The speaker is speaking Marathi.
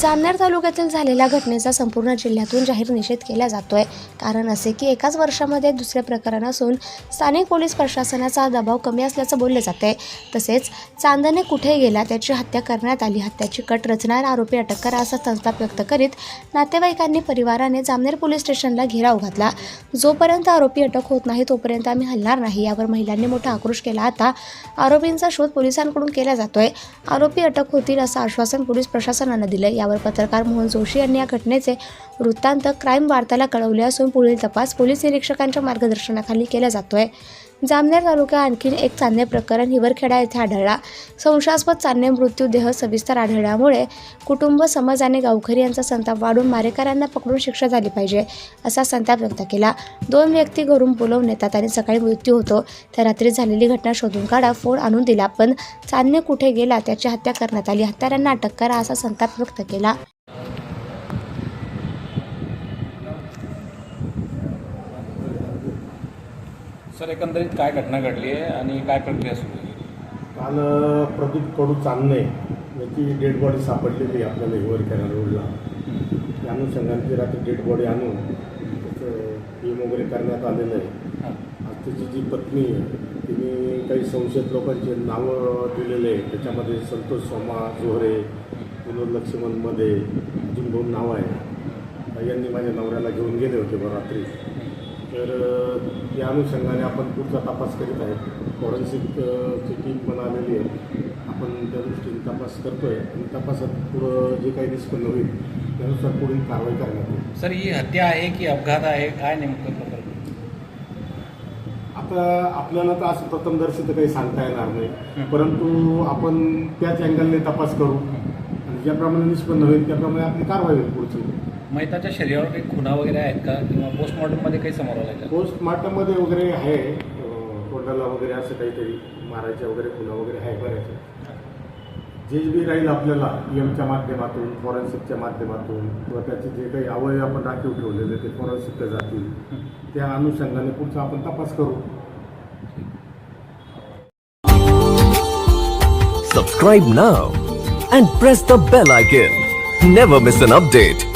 जामनेर तालुक्यातील झालेल्या घटनेचा संपूर्ण जिल्ह्यातून जाहीर निषेध केला जातोय. कारण असे की एकाच वर्षामध्ये दुसरे प्रकरण असून स्थानिक पोलीस प्रशासनाचा दबाव कमी असल्याचं बोलले जाते तसेच चांदणे कुठे गेला त्याची हत्या करण्यात आली. हत्याची कट रचणारा आरोपी अटक करा असा संताप व्यक्त करीत नातेवाईकांनी परिवाराने जामनेर पोलीस स्टेशनला घेराव घातला. जोपर्यंत आरोपी अटक होत नाही तोपर्यंत आम्ही हलणार नाही. यावर महिलांनी मोठा आक्रोश केला आता आरोपींचा शोध पोलिसांकडून केला जातोय. आरोपी अटक होतील असं आश्वासन पोलीस प्रशासनानं दिलं त्यावर पत्रकार मोहन जोशी यांनी या घटनेचे वृत्तांत क्राईम वार्ताला कळवले असून पुढील तपास पोलीस निरीक्षकांच्या मार्गदर्शनाखाली केला जातोय. जामनेर तालुक्यात आणखीन एक चांदणे प्रकरण हिवरखेडा येथे आढळला. संशयास्पद चांदणे मृत्यूदेह सविस्तर आढळल्यामुळे कुटुंब समाज आणि गावकरी यांचा संताप वाढून मारेकऱ्यांना पकडून शिक्षा झाली पाहिजे असा संताप व्यक्त केला. दोन व्यक्ती घरून बोलवून येतात आणि सकाळी मृत्यू होतो. त्या रात्री झालेली घटना शोधून काढा फोन आणून दिला. पण चांदणे कुठे गेला त्याची हत्या करण्यात आली हत्यारांना अटक करा असा संताप व्यक्त केला. सर एकंदरीत काय घटना घडली आहे आणि काय प्रक्रिया सुरू आहे? काल प्रदीप कडू चांदणे याची डेड बॉडी सापडलेली आहे आपल्याला हिवर कॅनल रोडला. त्या अनुषंगाने ती रात्री डेड बॉडी आणून त्याचं पीएम वगैरे करण्यात आलेलं आहे. आज त्याची जी पत्नी आहे तिने काही संशयित लोकांचे नावं दिलेले आहे त्याच्यामध्ये संतोष सोमा जोहरे विनोद लक्ष्मणमध्ये अजून दोन नावं आहे यांनी माझ्या नवऱ्याला घेऊन गेले होते बरं रात्री. तर त्या अनुषंगाने आपण पुढचा तपास करीत आहे फॉरेन्सिक ची टीम पण आलेली आहे. आपण त्या दृष्टीने तपास करतोय आणि तपासात पुढं जे काही निष्पन्न होईल त्यानुसार पुढील कारवाई करण्यात येईल. सर ही हत्या आहे की अपघात आहे? काय नेमकं प्रकरण? आता आपल्याला तर असं प्रथमदर्शी तर काही सांगता येणार नाही. परंतु आपण त्याच अँगलने तपास करू. आणि ज्याप्रमाणे निष्पन्न होईल त्याप्रमाणे आपली कारवाई होईल पुढची. मैताच्या शरीरावर काही खुणा वगैरे आहेत का? किंवा पोस्टमॉर्टममध्ये काही समोर आलं का? पोस्टमार्टममध्ये वगैरे आहे. तोंडाला वगैरे असं काहीतरी मारायच्या वगैरे खुणा वगैरे आहे बऱ्याच. जे बी राहील आपल्याला एमच्या माध्यमातून फॉरेन्सिकच्या माध्यमातून किंवा त्याचे जे काही अवयव आपण राखीव ठेवलेले ते फॉरेन्सिकला जातील. त्या अनुषंगाने पुढचा आपण तपास करू. Subscribe now and press the bell icon. Never miss an update.